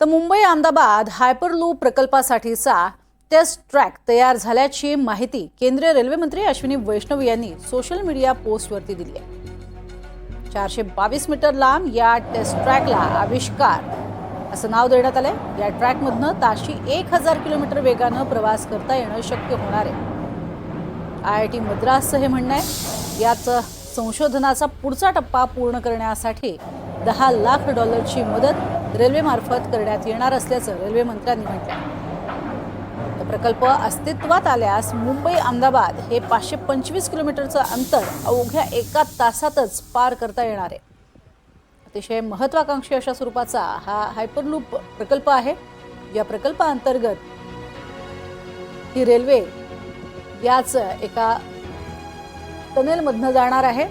तर मुंबई अहमदाबाद हायपरलूप प्रकल्पासाठीचा test track तयार झाल्याची माहिती केंद्रीय रेल्वे मंत्री अश्विनी वैष्णव यांनी सोशल मीडिया पोस्टवरती दिली आहे. चारशे बावीस मीटर लांब या टेस्ट ट्रॅकला आविष्कार. असं नाव देण्यात आलंय. या ट्रॅकमधनं ताशी एक हजार किलोमीटर वेगानं प्रवास करता येणं शक्य होणार आहे. आय आय टी मद्रासचं हे म्हणणं आहे. याच संशोधनाचा पुढचा टप्पा पूर्ण करण्यासाठी दहा लाख डॉलरची मदत रेल्वेमार्फत करण्यात येणार असल्याचं रेल्वे मंत्र्यांनी म्हटलं आहे प्रकल्प अस्तित्वात आल्यास मुंबई अहमदाबाद हे पाचशे पंचवीस किलोमीटरचं अंतर अवघ्या एका तासातच पार करता येणार आहे. अतिशय महत्वाकांक्षी अशा स्वरूपाचा हा हायपरलूप प्रकल्प आहे. या प्रकल्पाअंतर्गत ही रेल्वे याच एका टनेलमधनं जाणार आहे.